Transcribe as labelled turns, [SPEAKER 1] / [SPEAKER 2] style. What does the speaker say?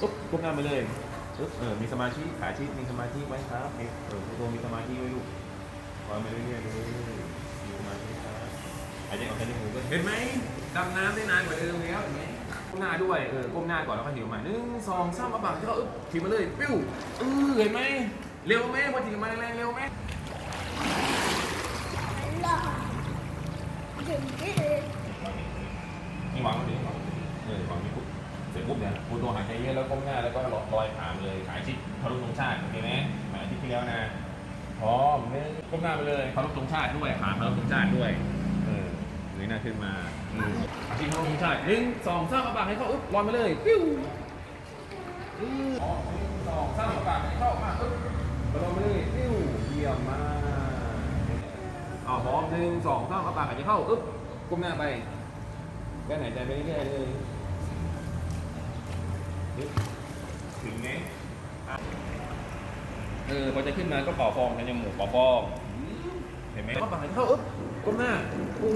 [SPEAKER 1] ปุ๊บก้มหน้ามาเลยปุ๊บเออมีสมาธิขาชิดมีสมาธิไว้ครับเออตัวมีสมาธิไว้ลูกวางไปเรื่อยๆเลยมีสมาธิครับหายใจออกแค่นิ้วมือด้วยเห็นไหมดำน้ำได้นานกว่าเดิมแล้วเห็นไหมก้มหน้าด้วยเออก้มหน้าก่อนแล้วก็หิวมาหนึ่งสองสามเอาปากเข้าอึ๊บถีบมาเลยปิ้วเออเห็นไหมเร็วไหมพอถีบมาแรงๆเร็วไหมนี่วางไว้ดิวางไว้ดิเออวางนี้ปุ๊บเสร็จ ปุ๊บเนี่ยปูตัวหายใจเยอะแล้วก้มหน้าแล้วก็ลอยขาไปเลยขาชิดเคารพธงชาติโอเคไหมหมายทิตย์ที่แล้วนะพร้อมหนึ่งก้มหน้าไปเลยเคารพธงชาติด้วยขาเคารพธงชาติด้วยเออเงยหน้าขึ้นมาอืมอาทิตย์คารพธงชาติหนึ่งสองสามเอาปากให้เข้าอึ๊บลอยมาเลยปิ้วอืออ๋อหนึ่งสองสามเอาปากให้เข้ามาอึ๊บลอยมาเลยปิ้วเยี่ยมมากอ๋อพร้อมหนึ่งสองสามเอาปากหายใจเข้าอึ๊บก้มหน้าไปก็หายใจไปเรื่อยๆเลยนึก ถึงไหมเออพอจะขึ้นมาก็เป่าฟองในจมูกเป่าฟองเห็นไหมก็ปากหายใจเข้าอึ๊บก้มหน้าอู้